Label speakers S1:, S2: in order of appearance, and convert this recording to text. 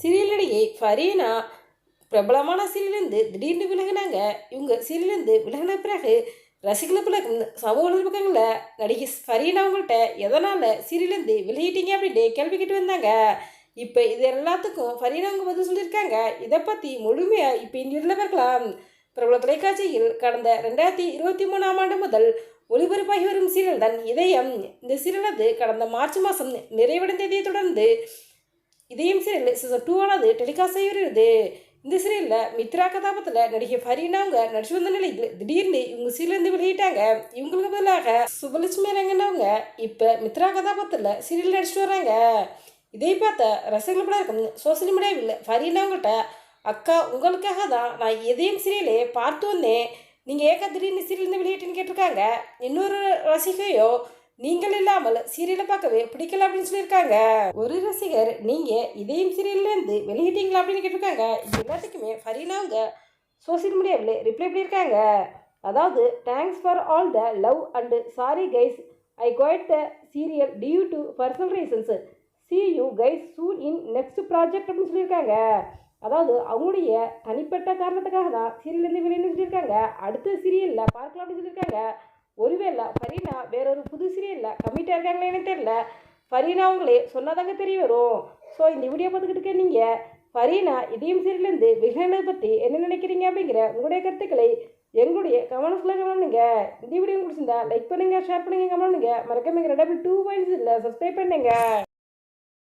S1: Serial Fareena பிரபலமான சீரியலேருந்து திடீர்னு விலகினாங்க. இவங்க சீரியலேருந்து விலகின பிறகு ரசிகர்களுக்குள்ள இந்த சமூக வலைப்பக்கங்களில் நடிகை ஃபரீனா அவங்கள்ட்ட எதனால் சீரியலேருந்து விலகிட்டீங்க? அப்படின்ட்டு கேள்வி கேட்டு வந்தாங்க. இப்போ இது எல்லாத்துக்கும் ஃபரீனா அவங்க பதில் சொல்லியிருக்காங்க. இதை பற்றி முழுமையாக இப்போ இந்த பார்க்கலாம் பிரபல தொலைக்காட்சியில் கடந்த ரெண்டாயிரத்தி இருபத்தி மூணாம் ஆண்டு முதல் ஒளிபரப்பாகி வரும் சீரியல் தான் இதயம். இந்த சீரியலது கடந்த மார்ச் மாதம் நிறைவடைந்ததை தொடர்ந்து இதையும் சீரியல் சீசன் டூவானது டெலிகாஸ்ட் ஆகி இந்த சீரியலில் மித்ரா கதாபாத்திரத்தில் நடிகை ஃபரீனாங்க நடிச்சு வந்த நிலையில் திடீர்னு இவங்க சீரியலேருந்து வெளியிட்டாங்க இவங்களுக்கு பதிலாக சுபலட்சுமி ரங்கனவங்க இப்போ மித்ரா கதாபாத்திரத்தில் சீரியல் நடிச்சிட்டு வராங்க இதை பார்த்த ரசிகர்கள் கூட இருக்கும் சோசியல் மீடியாவில் ஃபரீனாங்கிட்ட அக்கா உங்களுக்காக தான் நான் எதையும் சீரியலே பார்த்து வந்தேன் நீங்கள் ஏக்கா திடீர்னு சீரியல் வெளியிட்டுன்னு கேட்டிருக்காங்க இன்னொரு ரசிகையோ நீங்கள் இல்லாமல் சீரியலை பார்க்கவே பிடிக்கல அப்படின்னு சொல்லியிருக்காங்க. ஒரு ரசிகர் நீங்கள் இதையும் சீரியல்லேருந்து வெளியிட்டீங்களா அப்படின்னு கேட்டிருக்காங்க. இது எல்லாத்துக்குமே ஃபரீனாங்க. சோசியல் மீடியாவில் ரிப்ளை பண்ணியிருக்காங்க. அதாவது thanks for all the love and sorry guys I quit the serial due to personal reasons see you guys soon in next project அப்படின்னு சொல்லியிருக்காங்க. அதாவது அவங்களுடைய தனிப்பட்ட காரணத்துக்காக தான் சீரியல்லேருந்து வெளியிட்டு சொல்லியிருக்காங்க. அடுத்த சீரியலில் பார்க்கலாம் அப்படின்னு சொல்லியிருக்காங்க. ஒருவேளை ஃபரீனா வேறொரு புது கம்மிட்டாக இருக்காங்களேன்னு தெரியல. ஃபரீனா அவங்களே சொன்னாதாங்க தெரிய வரும். ஸோ இந்த வீடியோ பார்த்துக்கிட்டு நீங்கள் ஃபரீனா இதயம் சீரியலேருந்து விகனதை பற்றி என்ன நினைக்கிறீங்க அப்படிங்கிற உங்களுடைய கருத்துக்களை எங்களுடைய கமெண்ட்ஸில் கவனிங்க இந்த வீடியோ பிடிச்சிருந்தா லைக் பண்ணுங்கள் ஷேர் பண்ணுங்கள் கமெண்ட் மறக்காம எங்கள் டபுள் டூ பாயிண்ட்ஸ் இல்லை சப்ஸ்கிரைப் பண்ணுங்கள்